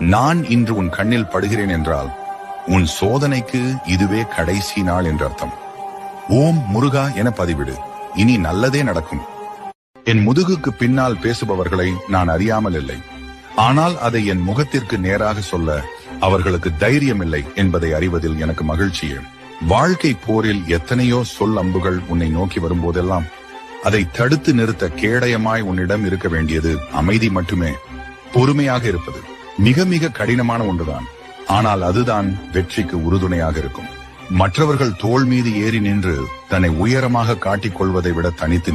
நான் இன்று உன் கண்ணில் படுகிறேன் என்றால் உன் சோதனைக்கு இதுவே கடைசி நாள் என்று அர்த்தம். ஓம் முருகா என பதிவிடு. இனி நல்லதே நடக்கும். என் முதுகுக்கு பின்னால் பேசுபவர்களை நான் அறியாமல் இல்லை. ஆனால் அதை என் முகத்திற்கு நேராக சொல்ல அவர்களுக்கு தைரியம் இல்லை என்பதை அறிவதில் எனக்கு மகிழ்ச்சியே. வாழ்க்கை போரில் எத்தனையோ சொல் அம்புகள் உன்னை நோக்கி வரும்போதெல்லாம் அதை தடுத்து நிறுத்த கேடயமாய் உன்னிடம் இருக்க வேண்டியது அமைதி மட்டுமே பொறுமையாக இருப்பது. மிக மிக கடினமான ஒன்றுதான். ஆனால் அதுதான் வெற்றிக்கு உறுதுணையாக இருக்கும். மற்றவர்கள் தோல் மீது ஏறி நின்று தன்னை உயரமாக காட்டிக் கொள்வதை விட தனித்து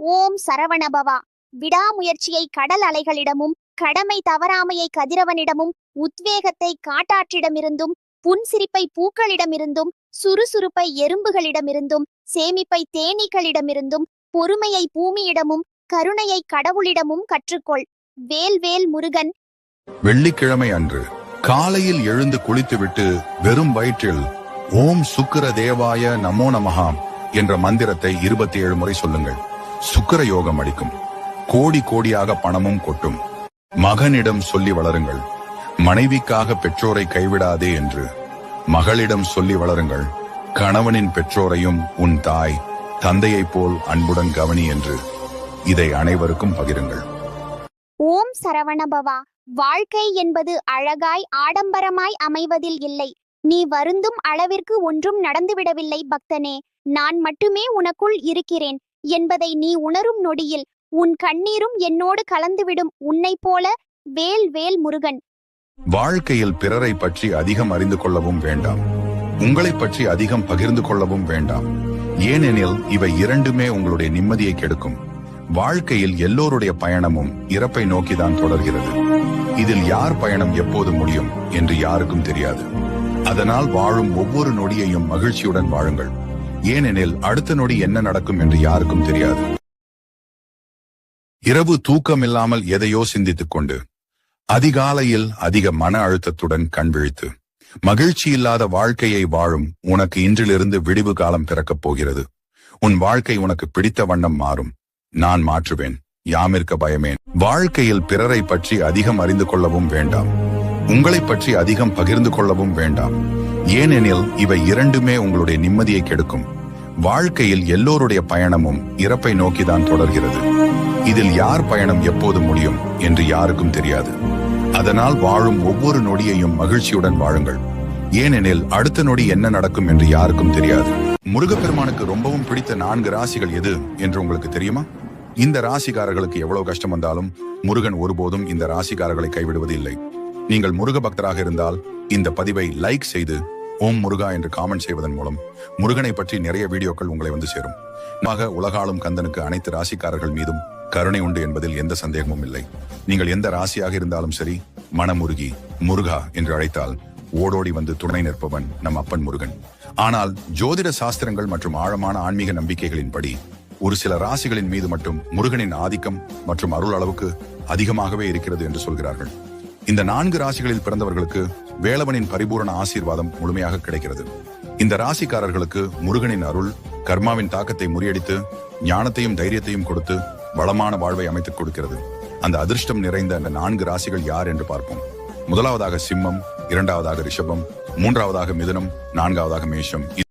ஓம் சரவணபவா. விடாமுயற்சியை கடல் அலைகளிடமும் கடமை தவறாமையை கதிரவனிடமும் உத்வேகத்தை காட்டாற்றிடமிருந்தும் புன்சிரிப்பை பூக்களிடமிருந்தும் சுறுசுறுப்பை எறும்புகளிடமிருந்தும் சேமிப்பை தேனீக்களிடமிருந்தும் பொறுமையை பூமியிடமும் கருணையை கடவுளிடமும் கற்றுக்கொள். வேல்வேல் முருகன் வெள்ளிக்கிழமை அன்று காலையில் எழுந்து குளித்துவிட்டு வெறும் வயிற்றில் ஓம் சுக்கர தேவாய நமோ நமகாம் என்ற மந்திரத்தை இருபத்தி ஏழு முறை சொல்லுங்கள். சுக்கர யோகம் அளிக்கும். கோடி கோடியாக பணமும் கொட்டும். மகனிடம் சொல்லி வளருங்கள். மனைவிக்காக பெற்றோரை கைவிடாதே என்று மகளிடம் சொல்லி வளருங்கள். கணவனின் பெற்றோரையும் உன் தாய் தந்தையைப் போல் அன்புடன் கவனி என்று இதை அனைவருக்கும் பகிருங்கள். ஓம் சரவணபவா. வாழ்க்கை என்பது அழகாய் ஆடம்பரமாய் அமைவதில் இல்லை. நீ வருந்தும் அளவிற்கு ஒன்றும் நடந்துவிடவில்லை பக்தனே. நான் மட்டுமே உனக்குள் இருக்கிறேன். என்பதை நீ உணரும் நொடியில் உன் கண்ணீரும் என்னோடு கலந்துவிடும். உன்னைப் போல வேல் வேல் முருகன். வாழ்க்கையில் பிறரை பற்றி அதிகம் அறிந்து கொள்ளவும் வேண்டாம். உங்களைப் பற்றி அதிகம் பகிர்ந்து கொள்ளவும் வேண்டாம். ஏனெனில் இவை இரண்டுமே உங்களுடைய நிம்மதியை கெடுக்கும். வாழ்க்கையில் எல்லோருடைய பயணமும் இறப்பை நோக்கிதான் தொடர்கிறது. இதில் யார் பயணம் எப்போது முடியும் என்று யாருக்கும் தெரியாது. அதனால் வாழும் ஒவ்வொரு நொடியையும் மகிழ்ச்சியுடன் வாழுங்கள். ஏனெனில் அடுத்த நொடி என்ன நடக்கும் என்று யாருக்கும் தெரியாது. இரவு தூக்கமில்லாமல் எதையோ சிந்தித்துக் கொண்டு அதிகாலையில் அதிக மன அழுத்தத்துடன் கண் விழித்து மகிழ்ச்சி இல்லாத வாழ்க்கையை வாழும் உனக்கு இன்றிலிருந்து விடிவு காலம் பிறக்கப் போகிறது. உன் வாழ்க்கை உனக்கு பிடித்த வண்ணம் மாறும். நான் மாற்றுவேன் யாமிருக்க பயமேன். வாழ்க்கையில் பிறரை பற்றி அதிகம் அறிந்து கொள்ளவும் வேண்டாம். உங்களைப் பற்றி அதிகம் பகிர்ந்து கொள்ளவும் வேண்டாம். ஏனெனில் இவை இரண்டுமே உங்களுடைய நிம்மதியை கெடுக்கும். வாழ்க்கையில் எல்லோருடைய பயணமும் இறப்பை நோக்கிதான் தொடர்கிறது. இதில் யார் பயணம் எப்போது முடியும் என்று யாருக்கும் தெரியாது. அதனால் வாழும் ஒவ்வொரு நொடியையும் மகிழ்ச்சியுடன் வாழுங்கள். ஏனெனில் அடுத்த நொடி என்ன நடக்கும் என்று யாருக்கும் தெரியாது. முருகப்பெருமானுக்கு ரொம்பவும் பிடித்த நான்கு ராசிகள் எது என்று உங்களுக்கு தெரியுமா? இந்த ராசிக்காரர்களுக்கு எவ்வளவு கஷ்டம் வந்தாலும் முருகன் ஒருபோதும் இந்த ராசிக்காரர்களை கைவிடுவது இல்லை நீங்கள் முருக பக்தராக இருந்தால் இந்த பதிவை லைக் செய்து ஓம் முருகா என்று காமெண்ட் செய்வதன் மூலம் முருகனை பற்றி நிறைய வீடியோக்கள் உங்களை வந்து சேரும். மக உலகாளும் கந்தனுக்கு அனைத்து ராசிக்காரர்கள் மீதும் கருணை உண்டு என்பதில் எந்த சந்தேகமும் இல்லை. நீங்கள் எந்த ராசியாக இருந்தாலும் சரி மனமுருகி முருகா என்று அழைத்தால் ஓடோடி வந்து துணை நிற்பவன் நம் அப்பன் முருகன். ஆனால் ஜோதிட சாஸ்திரங்கள் மற்றும் ஆழமான ஆன்மீக நம்பிக்கைகளின்படி ஒரு சில ராசிகளின் மீது மட்டும் முருகனின் ஆதிக்கம் மற்றும் அருள் அளவுக்கு அதிகமாகவே இருக்கிறது என்று சொல்கிறார்கள். இந்த நான்கு ராசிகளில் பிறந்தவர்களுக்கு வேளவனின் பரிபூரண ஆசீர்வாதம் முழுமையாக கிடைக்கிறது. இந்த ராசிக்காரர்களுக்கு முருகனின் அருள் கர்மாவின் தாக்கத்தை முறியடித்து ஞானத்தையும் தைரியத்தையும் கொடுத்து வளமான வாழ்வை அமைத்துக் கொடுக்கிறது. அந்த அதிர்ஷ்டம் நிறைந்த அந்த நான்கு ராசிகள் யார் என்று பார்ப்போம். முதலாவதாக சிம்மம் இரண்டாவதாக ரிஷபம் மூன்றாவதாக மிதனம் நான்காவதாக மேஷம்.